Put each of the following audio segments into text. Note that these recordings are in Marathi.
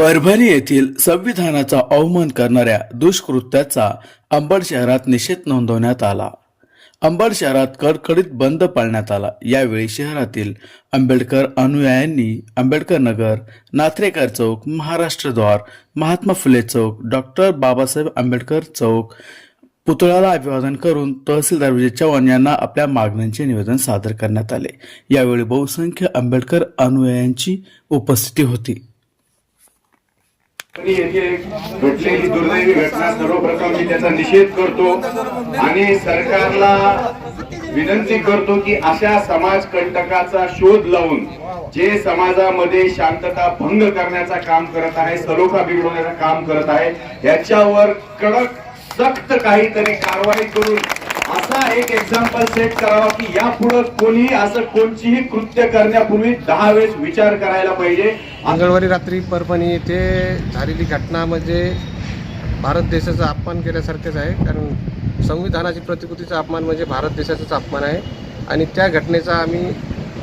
परभणी येथील संविधानाचा अवमान करणाऱ्या दुष्कृत्याचा अंबड शहरात निषेध नोंदवण्यात आला. अंबड शहरात कडकडीत बंद पाळण्यात आला. यावेळी शहरातील आंबेडकर अनुयायांनी आंबेडकर नगर नाथरेकर चौक महाराष्ट्र द्वार महात्मा फुले चौक डॉक्टर बाबासाहेब आंबेडकर चौक पुतळ्याला अभिवादन करून तहसीलदार विजय चव्हाण यांना आपल्या मागण्यांचे निवेदन सादर करण्यात आले. यावेळी बहुसंख्य आंबेडकर अनुयायांची उपस्थिती होती. घडलेली दुर्दैवी घटना सर्वप्रथम मी त्याचा निषेध करतो आणि सरकारला विनंती करतो की अशा समाज कंटकाचा शोध लावून जे समाजामध्ये शांतता भंग करण्याचा काम करत आहे सलोखा बिघडवण्याचं काम करत आहे याच्यावर कडक सक्त काहीतरी कारवाई करून असा एक एक्झाम्पल सेट करावा की यापुढे कोणी असं कोणतीही कृत्य करण्यापूर्वी दहा वेळेस विचार करायला पाहिजे. मंगळवारी रात्री परभणी येथे झालेली घटना म्हणजे भारत देशाचा अपमान केल्यासारखेच आहे. कारण संविधानाची प्रतिकृतीचा अपमान म्हणजे भारत देशाचाच अपमान आहे. आणि त्या घटनेचा आम्ही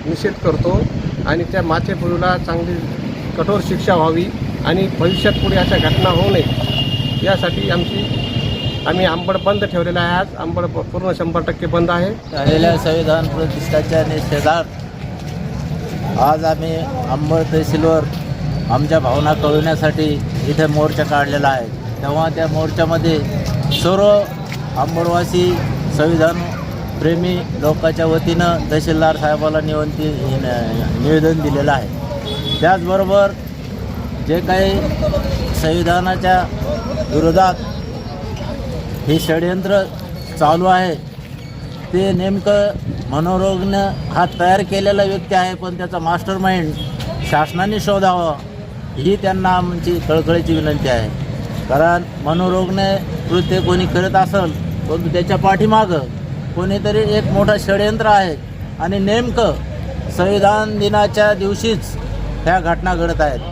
निषेध करतो आणि त्या माथेपुरीला चांगली कठोर शिक्षा व्हावी आणि भविष्यात पुढे अशा घटना होऊ नये. यासाठी आमची आम्ही आंबड बंद ठेवलेला आहे आज. आंबड पूर्ण शंभर टक्के बंद आहे. झालेल्या संविधान प्रतिष्ठाच्या निषेधात आज आम्ही अंबड तहसीलवर आमच्या भावना कळवण्यासाठी इथे मोर्चा काढलेला आहे. तेव्हा त्या मोर्चामध्ये सर्व आंबडवासी संविधान प्रेमी लोकांच्या वतीनं तहसीलदार साहेबाला निवंती निवेदन दिलेलं आहे. त्याचबरोबर जे काही संविधानाच्या विरोधात हे षडयंत्र चालू आहे. ते नेमकं मनोरोगनं हा तयार केलेला व्यक्ती आहे पण त्याचा मास्टर माइंड शासनाने शोधावं ही त्यांना आमची कळकळीची विनंती आहे. कारण मनोरोगने कृत्य कोणी करत असेल परंतु त्याच्या पाठीमागं कोणीतरी एक मोठं षडयंत्र आहे. आणि नेमकं संविधान दिनाच्या दिवशीच ह्या घटना घडत आहेत.